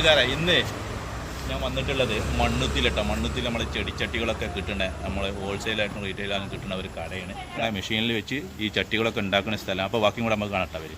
കൂട്ടുകാരെ ഇന്ന് ഞാൻ വന്നിട്ടുള്ളത് മണ്ണുത്തിലിട്ട മണ്ണുത്തിൽ നമ്മൾ ചെടിച്ചട്ടികളൊക്കെ കിട്ടണേ. നമ്മൾ ഹോൾസെയിലായിട്ടും റീറ്റെയിലായിട്ടും കിട്ടുന്ന ഒരു കടയാണ്. ആ മെഷീനിൽ വെച്ച് ഈ ചട്ടികളൊക്കെ ഉണ്ടാക്കുന്ന സ്ഥലം. അപ്പോൾ ബാക്കിയും കൂടെ നമുക്ക് കാണട്ടെ അവർ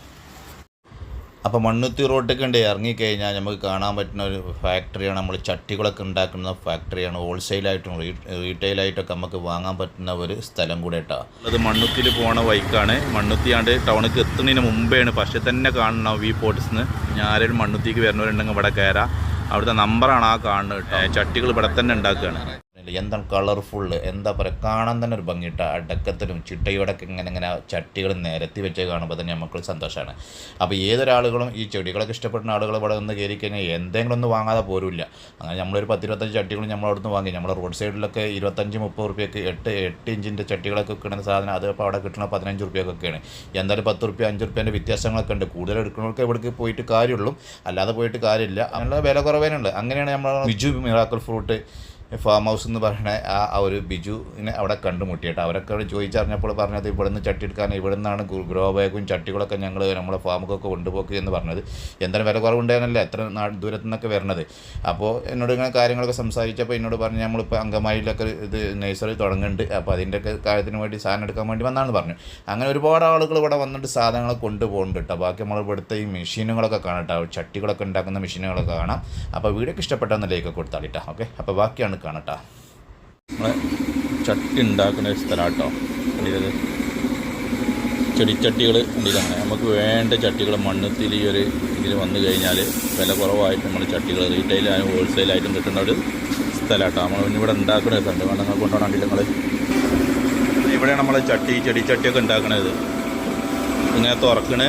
അപ്പോൾ മണ്ണുത്തി റോഡൊക്കെ ഉണ്ട്. ഇറങ്ങിക്കഴിഞ്ഞാൽ നമുക്ക് കാണാൻ പറ്റുന്ന ഒരു ഫാക്ടറിയാണ് നമ്മൾ ചട്ടികളൊക്കെ ഉണ്ടാക്കുന്ന ഫാക്ടറിയാണ്. ഹോൾസെയിലായിട്ടും റീറ്റെയിലായിട്ടൊക്കെ നമുക്ക് വാങ്ങാൻ പറ്റുന്ന ഒരു സ്ഥലം കൂടെ കേട്ടോ അത് മണ്ണുത്തിൽ പോണ വൈക്കാണ്. മണ്ണുത്തിയാണ്ട് ടൗണിലേക്ക് എത്തുന്നതിന് മുമ്പേയാണ് പക്ഷേ തന്നെ കാണണം വി പോർട്ട്സിന്ന് ഞാനൊരു മണ്ണുത്തിക്ക് വരുന്നവരുണ്ടെങ്കിൽ ഇവിടെ കയറാം അവിടുത്തെ നമ്പറാണ് ആ കാണുന്നത് ചട്ടികൾ ഇവിടെ തന്നെ ഉണ്ടാക്കുകയാണ് എന്താണ് കളർഫുള്ള് എന്താ പറയുക കാണാൻ തന്നെ ഒരു ഭംഗിട്ട അടക്കത്തിലും ചിട്ടയോടൊക്കെ ഇങ്ങനെ ഇങ്ങനെ ചട്ടികൾ നിരത്തി വെച്ച് കാണുമ്പോൾ തന്നെ നമുക്ക് സന്തോഷമാണ് അപ്പോൾ ഏതൊരാളുകളും ഈ ചെടികളൊക്കെ ഇഷ്ടപ്പെടുന്ന ആളുകൾ ഇവിടെ നിന്ന് കയറി കഴിഞ്ഞാൽ എന്തെങ്കിലും ഒന്ന് വാങ്ങാതെ പോരില്ല. അങ്ങനെ നമ്മളൊരു പത്തിരുപത്തഞ്ച് ചട്ടികൾ നമ്മൾ അവിടുന്ന് വാങ്ങി. നമ്മൾ റോഡ് സൈഡിലൊക്കെ ഇരുപത്തഞ്ച് മുപ്പത് റുപ്യക്ക് എട്ട് എട്ട് ഇഞ്ചിന്റെ ചട്ടികളൊക്കെ കിട്ടുന്ന സാധനം അത് ഇപ്പോൾ അവിടെ കിട്ടുന്ന പതിനഞ്ച് റുപ്യക്കൊക്കെയാണ്. എന്തായാലും പത്ത് റുപ്യ അഞ്ച് റുപ്യേന്റെ വ്യത്യാസങ്ങളൊക്കെ ഉണ്ട്. കൂടുതൽ എടുക്കുന്നവർക്ക് ഇവിടേക്ക് പോയിട്ട് കാര്യമുള്ളൂ. അല്ലാതെ പോയിട്ട് കാര്യമില്ല. അങ്ങനെയുള്ള വില കുറവേനുണ്ട്. അങ്ങനെയാണ് നമ്മൾ Biju miracle fruit farm house എന്ന് പറയുന്ന ആ ആ ഒരു ബിജുവിനെ അവിടെ കണ്ടുമുട്ടിയിട്ട് അവരൊക്കെ ചോദിച്ചറിഞ്ഞപ്പോൾ പറഞ്ഞത് ഇവിടുന്ന് ചട്ടി എടുക്കാൻ ഇവിടെ നിന്നാണ് ഗ്രോ ബാഗും ചട്ടികളൊക്കെ ഞങ്ങൾ നമ്മളെ ഫാമുക്കൊക്കെ കൊണ്ടുപോക്കുക എന്ന് പറഞ്ഞത്. എന്തായാലും വില കുറവുണ്ടായിരുന്നല്ലോ? എത്ര നാ ദൂരത്തു നിന്നൊക്കെ വരണത്? അപ്പോൾ എന്നോട് ഇങ്ങനെ കാര്യങ്ങളൊക്കെ സംസാരിച്ചപ്പോൾ എന്നോട് പറഞ്ഞ് നമ്മളിപ്പോൾ അങ്കമാലിയിലൊക്കെ ഇത് നഴ്സറി തുടങ്ങുന്നുണ്ട് അപ്പോൾ അതിന്റെയൊക്കെ കാര്യത്തിന് വേണ്ടി സാധനം എടുക്കാൻ വേണ്ടി വന്നാണെന്ന് പറഞ്ഞു. അങ്ങനെ ഒരുപാട് ആളുകൾ ഇവിടെ വന്നിട്ട് സാധനങ്ങൾ കൊണ്ടുപോകുന്നുണ്ട് കേട്ടോ. ബാക്കി നമ്മൾ ഇവിടുത്തെ ഈ മെഷീനുകളൊക്കെ കാണാം കേട്ടോ. ചട്ടികളൊക്കെ ഉണ്ടാക്കുന്ന മെഷീനുകളൊക്കെ കാണാം. അപ്പോൾ വീഡിയോക്ക് ഇഷ്ടപ്പെട്ടെന്ന് ലൈക്ക് കൊടുത്താളിട്ടാ ഓക്കെ? അപ്പോൾ ബാക്കിയാണ് കാണട്ടാ. നമ്മളെ ചട്ടി ഉണ്ടാക്കുന്ന ഒരു സ്ഥലം കേട്ടോ ഇത് ചെടിച്ചട്ടികൾ ഇതിലാണ് നമുക്ക് വേണ്ട ചട്ടികൾ മണ്ണത്തിൽ ഈ ഒരു ഇതിൽ വന്നു കഴിഞ്ഞാൽ വില കുറവായിട്ട് നമ്മൾ ചട്ടികൾ റീറ്റെയിലായും ഹോൾസെയിലായിട്ടും കിട്ടുന്ന ഒരു സ്ഥലം കേട്ടോ നമ്മൾ ഇവിടെ ഉണ്ടാക്കുന്ന ഒരു സ്ഥലം. വേണ്ടങ്ങൾ കൊണ്ടുപോകണമെങ്കിൽ നിങ്ങൾ ഇവിടെയാണ് നമ്മൾ ചട്ടി ചെടിച്ചട്ടിയൊക്കെ ഉണ്ടാക്കണത്. ഇങ്ങനെ തുറക്കണേ.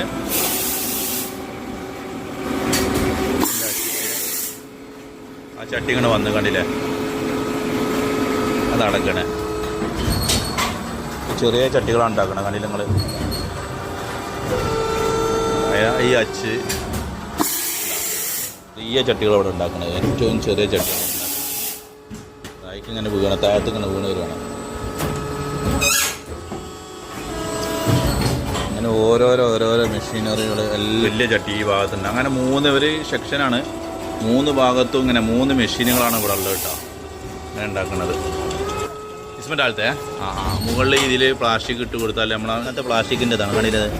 ആ ചട്ടി ഇങ്ങനെ വന്ന് കണ്ടില്ലേ? അത് അടക്കണേ ചെറിയ ചട്ടികളാണ് ഉണ്ടാക്കണേ കണ്ടില്ല നിങ്ങൾ ഈ അച്ച്. ചെറിയ ചട്ടികൾ അവിടെ ഉണ്ടാക്കണത് ഏറ്റവും ചെറിയ ചട്ടികൾ തായ്ക്ക് ഇങ്ങനെ വീണ താഴത്ത് ഇങ്ങനെ വീണ് വരുവാണ്. അങ്ങനെ ഓരോരോ ഓരോരോ മെഷീനറികൾ വലിയ ചട്ടി ഈ ഭാഗത്തുണ്ട്. അങ്ങനെ മൂന്ന് ഒരു സെക്ഷനാണ്. മൂന്ന് ഭാഗത്തും ഇങ്ങനെ മൂന്ന് മെഷീനുകളാണ് ഇവിടെ ഉള്ളത് കേട്ടോ. അങ്ങനെ ഉണ്ടാക്കുന്നത് ഇസ്മെന്റ് ആളത്തെ ആ ആ മുകളിൽ ഇതിൽ പ്ലാസ്റ്റിക് ഇട്ട് കൊടുത്താൽ നമ്മൾ അങ്ങനത്തെ പ്ലാസ്റ്റിക്കിന്റെ ഇതാണ് കണ്ടില്ലേ ഇത്?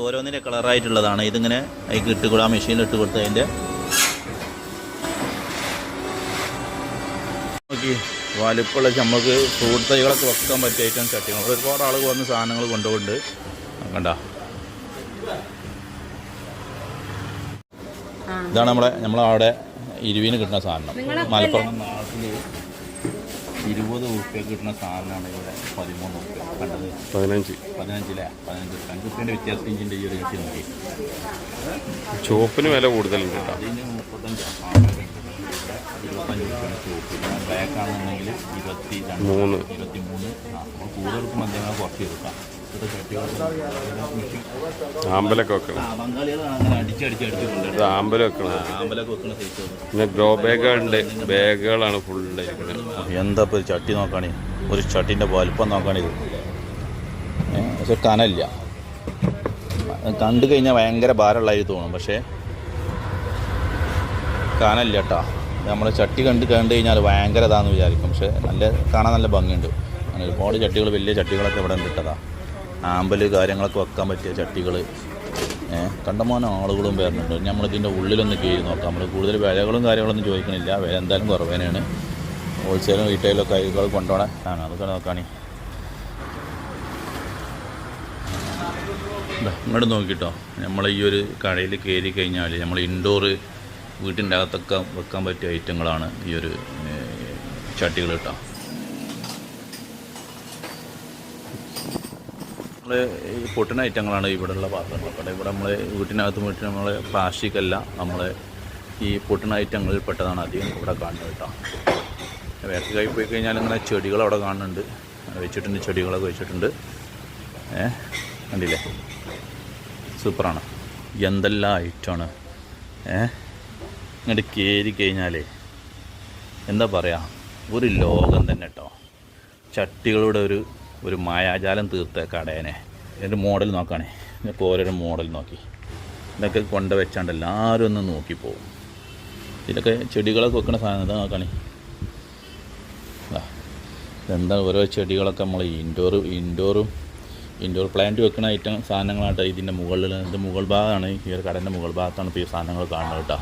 ഓരോന്നിന്റെ കളറായിട്ടുള്ളതാണ് ഇതിങ്ങനെ അതിൽ ഇട്ട് കൊടുക്കുക ആ മെഷീനിൽ ഇട്ട് കൊടുത്ത് അതിന്റെ നോക്കി വലിപ്പമുള്ള നമുക്ക് ഫ്രൂട്ട് തൈകളൊക്കെ വെക്കാൻ പറ്റിയ ഐറ്റം ചട്ടികൾ ഒരുപാട് ആളുകൾ വന്ന് സാധനങ്ങൾ കൊണ്ടുപോകുന്നുണ്ട്. കണ്ട. ഇതാണ് നമ്മളെ നമ്മളവിടെ ഇരുവിന് കിട്ടുന്ന സാധനം. മലപ്പുറം നാട്ടിൽ ഇരുപത് ഉറുപ്പ്യക്ക് കിട്ടുന്ന സാധനമാണ് ഇവിടെ പതിമൂന്ന് ഉറുപ്പ്യ. കണ്ടത്? പതിനഞ്ച്. പതിനഞ്ചിലെ? പതിനഞ്ച്. അഞ്ച് ഉറുപ്പ്യന്റെ വ്യത്യാസം ഇഞ്ചിന്റെ ഈ ഒരു കെട്ടി നോക്കി. ചുവപ്പിന് വില കൂടുതലുണ്ട് അതിന് മുപ്പത്തഞ്ച്. ഇരുപത്തഞ്ച് ഉറുപ്പ്യാണ് ഇരുപത്തി മൂന്ന് ഇരുപത്തി മൂന്ന്. ആ അപ്പോൾ കൂടുതൽ എടുക്കുമ്പോൾ എന്തെങ്കിലും കുറച്ച് എടുക്കാം ഇപ്പോഴത്തെ ചട്ടികളൊക്കെ ആമ്പലൊക്കെ വെക്കണം. ആമ്പൽ പിന്നെ ഗ്രോ ബാഗുകളുണ്ട്. ബാഗുകളാണ് ഫുള്ള് ഇരിക്കുന്നത്. എന്താ ഒരു ചട്ടി നോക്കാണേ? ഒരു ചട്ടീന്റെ വലുപ്പം നോക്കാണേ ഇത്. ഏ, പക്ഷെ കനല്ല. കണ്ടു കഴിഞ്ഞാൽ ഭയങ്കര ഭാരമുള്ളതായി തോന്നും. പക്ഷേ കനല്ല കേട്ടോ നമ്മൾ ചട്ടി കണ്ട് കണ്ടു കഴിഞ്ഞാൽ ഭയങ്കര ഇതാന്ന് വിചാരിക്കും. പക്ഷേ നല്ല കാണാൻ നല്ല ഭംഗിയുണ്ട്. അങ്ങനെ ഒരുപാട് ചട്ടികൾ വലിയ ചട്ടികളൊക്കെ ഇവിടെ കിട്ടതാ ആമ്പൽ കാര്യങ്ങളൊക്കെ വെക്കാൻ പറ്റിയ ചട്ടികൾ കണ്ടമാനം ആളുകളും വരുന്നുണ്ട്. നമ്മളിതിന്റെ ഉള്ളിലൊന്ന് കയറി നോക്കാം. നമ്മൾ കൂടുതൽ വിലകളും കാര്യങ്ങളൊന്നും ചോദിക്കണില്ല. വില എന്തായാലും കുറവ് തന്നെയാണ് ഹോൾസെയിലും റീറ്റെയിലും കൈകൾ കൊണ്ടുപോകണേ ആണ് അതൊക്കെ നോക്കാണി. ദാ, ഇങ്ങോട്ട് നോക്കിട്ടോ. നമ്മൾ ഈ ഒരു കടയിൽ കയറി കഴിഞ്ഞാൽ നമ്മൾ ഇൻഡോർ വീട്ടിന്റെ അകത്തൊക്കെ വെക്കാൻ പറ്റിയ ഐറ്റങ്ങളാണ് ഈ ഒരു ചട്ടികൾ കേട്ടോ. നമ്മൾ ഈ പൊട്ടുന്ന ഐറ്റങ്ങളാണ് ഇവിടെയുള്ള പാത്രങ്ങളൊക്കെ ഇവിടെ നമ്മൾ വീട്ടിനകത്ത് വീട്ടിൽ നമ്മൾ പ്ലാസ്റ്റിക് അല്ല നമ്മൾ ഈ പൊട്ടുന്ന ഐറ്റങ്ങളിൽ പെട്ടതാണ് അധികം ഇവിടെ കാണുന്നത് കേട്ടോ. വേറെ കൈ പോയി കഴിഞ്ഞാൽ ഇങ്ങനെ ചെടികൾ അവിടെ കാണുന്നുണ്ട്. വെച്ചിട്ടുണ്ട് ചെടികളൊക്കെ വെച്ചിട്ടുണ്ട്. ഏ കണ്ടില്ലേ? സൂപ്പറാണ്. എന്തെല്ലാം ഐറ്റമാണ്. ഏ ഇങ്ങോട്ട് കയറി കഴിഞ്ഞാലേ എന്താ പറയുക ഒരു ലോകം തന്നെ കേട്ടോ ചട്ടികളുടെ ഒരു ഒരു മായാജാലം തീർത്ത കടേനെ. എന്റെ മോഡൽ നോക്കുകയാണേ ഇപ്പോൾ ഓരോരോ മോഡൽ നോക്കി. ഇതൊക്കെ കൊണ്ടുവച്ചാണ്ട് എല്ലാവരും ഒന്ന് നോക്കിപ്പോവും ഇതിലൊക്കെ ചെടികളൊക്കെ വെക്കുന്ന സാധനം ഇതാ നോക്കണേ. ആ, ഇതെന്താ ഓരോ ചെടികളൊക്കെ നമ്മൾ ഇൻഡോർ ഇൻഡോറും ഇൻഡോർ പ്ലാന്റ് വെക്കുന്ന ഐറ്റം സാധനങ്ങളാട്ടോ ഇതിന്റെ മുകളിൽ ഇത് മുകൾ ഭാഗമാണ് ഈ ഒരു കടന്റെ മുകൾ ഭാഗത്താണ് ഇപ്പോൾ ഈ സാധനങ്ങൾ കാണുന്നത് കേട്ടോ.